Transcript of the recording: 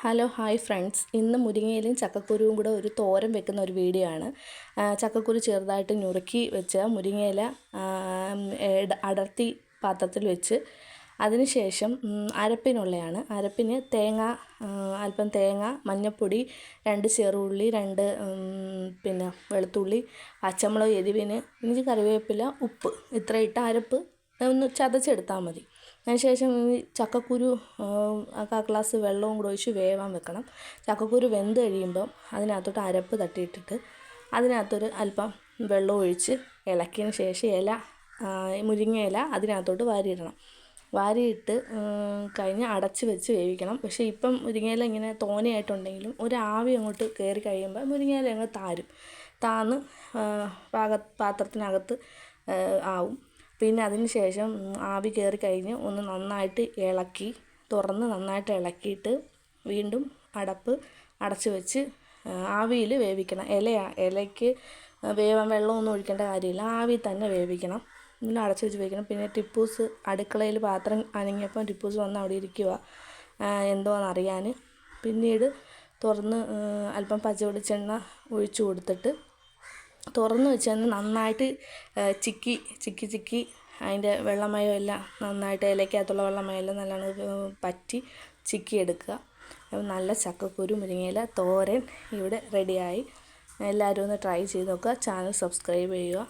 Hello hi friends ഇന്ന് മുരിങ്ങയിലും ചക്കക്കുരുവും കൂടെ ഒരു തോരൻ വെക്കുന്ന ഒരു വീഡിയോ ആണ്. ചക്കക്കുരു ചെറുതായിട്ട് ഞുറുക്കി വെച്ച മുരിങ്ങയില അടർത്തി പാത്രത്തിൽ വെച്ച് അതിനുശേഷം അരപ്പിനുള്ളയാണ്. അരപ്പിന് തേങ്ങ അല്പം തേങ്ങ മഞ്ഞൾപ്പൊടി രണ്ട് ചെറുള്ളി രണ്ട് പിന്നെ വെളുത്തുള്ളി പച്ചമുളക് എരിവിന് ഇഞ്ചി കറിവേപ്പില ഉപ്പ് ഇത്ര അരപ്പ് ഒന്ന് ചതച്ചെടുത്താൽ മതി. അതിനുശേഷം ഈ ചക്കക്കുരു ആം, ആ കാ ഗ്ലാസ് വെള്ളവും കൂടെ ഒഴിച്ച് വേവാൻ വെക്കണം. ചക്കക്കുരു വെന്ത് കഴിയുമ്പം അതിനകത്തോട്ട് അരപ്പ് തട്ടിയിട്ടിട്ട് അതിനകത്തൊരു അല്പം വെള്ളം ഒഴിച്ച് ഇളക്കിയതിന് ശേഷം ഇല മുരിങ്ങ ഇല അതിനകത്തോട്ട് വാരിയിടണം. വാരിയിട്ട് കഴിഞ്ഞ് അടച്ച് വെച്ച് വേവിക്കണം. പക്ഷേ ഇപ്പം മുരിങ്ങയില ഇങ്ങനെ തോനെയായിട്ടുണ്ടെങ്കിലും ഒരു ആവി അങ്ങോട്ട് കയറി കഴിയുമ്പോൾ മുരിങ്ങയില അങ്ങ് താരും. താന്ന് പാക പാത്രത്തിനകത്ത് ആവും. പിന്നെ അതിന് ശേഷം ആവി കയറി കഴിഞ്ഞ് ഒന്ന് നന്നായിട്ട് ഇളക്കി തുറന്ന് നന്നായിട്ട് ഇളക്കിയിട്ട് വീണ്ടും അടപ്പ് അടച്ച് വെച്ച് ആവിയിൽ വേവിക്കണം. ഇല ഇലയ്ക്ക് വേവാൻ വെള്ളമൊന്നും ഒഴിക്കേണ്ട കാര്യമില്ല. ആവി തന്നെ വേവിക്കണം. പിന്നെ അടച്ച് വെച്ച് വേവിക്കണം. പിന്നെ ടിപ്പൂസ് അടുക്കളയിൽ പാത്രം അനങ്ങിയപ്പം ടിപ്പൂസ് വന്ന് അവിടെ ഇരിക്കുക എന്തോന്ന് അറിയാൻ പിന്നീട് തുറന്ന് അല്പം പച്ച വെളിച്ചെണ്ണ ഒഴിച്ചു കൊടുത്തിട്ട് തുറന്ന് വെച്ച് തന്നെ നന്നായിട്ട് ചിക്കി ചിക്കി ചിക്കി അതിന്റെ വെള്ളമയം എല്ലാം നന്നായിട്ട് ഇലയ്ക്കകത്തുള്ള വെള്ളമയം എല്ലാം നല്ലോണം പറ്റി ചിക്കി എടുക്കുക നല്ല ചക്കക്കുരു മുരിങ്ങയില തോരൻ ഇവിടെ റെഡിയായി എല്ലാവരും ഒന്ന് ട്രൈ ചെയ്ത് നോക്കുക. ചാനൽ സബ്സ്ക്രൈബ് ചെയ്യുക.